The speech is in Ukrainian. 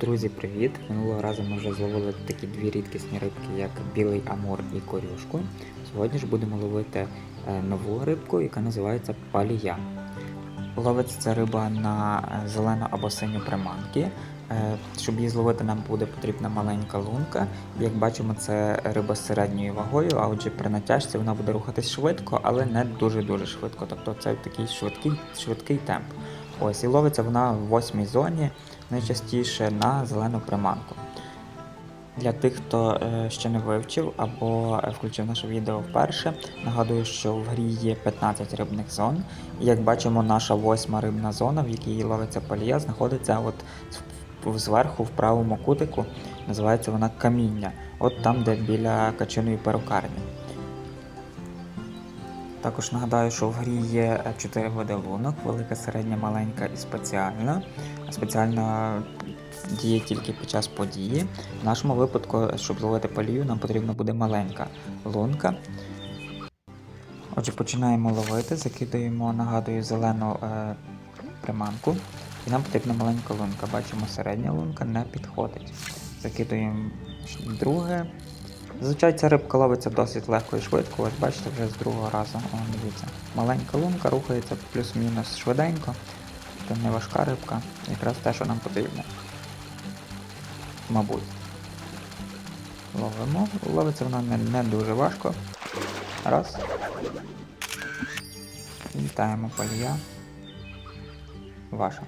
Друзі, привіт! Минулого разу ми вже зловили такі дві рідкісні рибки, як білий амур і корюшку. Сьогодні ж будемо ловити е, нову рибку, яка називається палія. Ловиться ця риба на е, зелену або синю приманки. Е, Щоб її зловити, нам буде потрібна маленька лунка. Як бачимо, це риба з середньою вагою, а отже, при натяжці вона буде рухатись швидко, але не дуже-дуже швидко. Тобто це такий швидкий, швидкий темп. Ось і ловиться вона в восьмій зоні, найчастіше на зелену приманку. Для тих, хто е, ще не вивчив або е, включив наше відео вперше, нагадую, що в грі є 15 рибних зон. І як бачимо, наша восьма рибна зона, в якій ловиться палія, знаходиться от зверху в правому кутику. Називається вона каміння, от там, де біля качиної перукарні. Також нагадаю, що в грі є 4 види лунок: велика, середня, маленька і спеціальна. Спеціальна діє тільки під час події. В нашому випадку, щоб зловити палію, нам потрібна буде маленька лунка. Отже, починаємо ловити, закидаємо, нагадую, зелену е, приманку. І нам потрібна маленька лунка. Бачимо, середня лунка не підходить. Закидуємо друге. Зазвичай ця рибка ловиться досить легко і швидко. Ось бачите, вже з другого разу. О, дивіться. Маленька лунка рухається плюс-мінус швиденько. Це не важка рибка, якраз те, що нам потрібно. Мабуть. Ловимо. Ловиться вона не, не дуже важко. Раз. Вітаємо полія. Ваша.